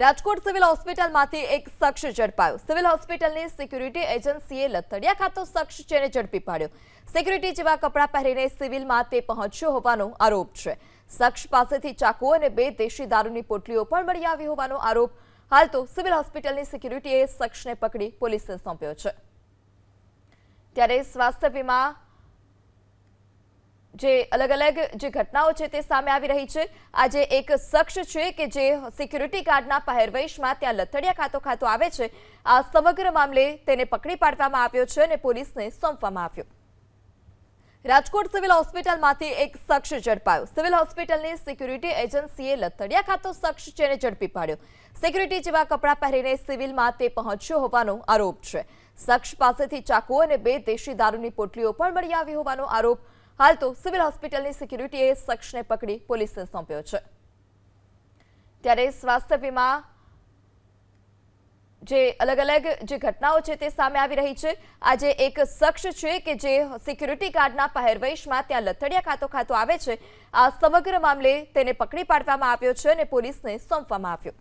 Rajkot civil હોસ્પિટલમાંથી એક શખ્સ ઝડપાયો. સિવિલ હોસ્પિટલની સિક્યુરિટી એજન્સીએ લથડિયા ખાતો શખ્સ જેને ઝડપી પાડ્યો. સિક્યુરિટી જેવા કપડાં પહેરીને સિવિલમાં તે પહોંચ્યો હોવાનો આરોપ છે. શખ્સ પાસેથી ચાકુ અને બે દેશી દારૂની પોટલીઓ પણ મળી આવી હોવાનો આરોપ. હાલ તો સિવિલ હોસ્પિટલની સિક્યુરિટીએ શખ્સને પકડી પોલીસને સોંપ્યો છે. ત્યારે સ્વાસ્થ્ય વીમા જે અલગ અલગ જે ઘટનાઓ છે તે સામે આવી રહી છે. આજે એક શખ્સ છે કે જે સિક્યુરિટી ગાર્ડના પહેરવેશમાં ત્યાં લથડિયા ખાતો ખાતો આવે છે. આ સમગ્ર મામલે તેને પકડી પાડવામાં આવ્યો છે અને પોલીસને સોંપવામાં આવ્યો. રાજકોટ સિવિલ હોસ્પિટલમાંથી એક શખ્સ ઝડપાયો. સિવિલ હોસ્પિટલની સિક્યુરિટી એજન્સીએ લથડિયા ખાતો શખ્સ જેને ઝડપી પાડ્યો. સિક્યુરિટી જેવા કપડાં પહેરીને સિવિલમાં તે પહોંચ્યો હોવાનો આરોપ છે. શખ્સ પાસેથી ચાકુ અને બે દેશી દારૂની પોટલીઓ પણ મળી આવી હોવાનો આરોપ હાલ તો સિવિલ હોસ્પિટલની સિક્યુરિટીએ શખ્સને પકડી પોલીસને સોંપ્યો છે. ત્યારે સ્વાસ્થ્ય વીમા જે અલગ અલગ જે ઘટનાઓ છે તે સામે આવી રહી છે. આજે એક શખ્સ છે કે જે સિક્યુરિટી ગાર્ડના પહેરવેશમાં ત્યાં લથડિયા ખાતો ખાતો આવે છે. આ સમગ્ર મામલે તેને પકડી પાડવામાં આવ્યો છે અને પોલીસને સોંપવામાં આવ્યો.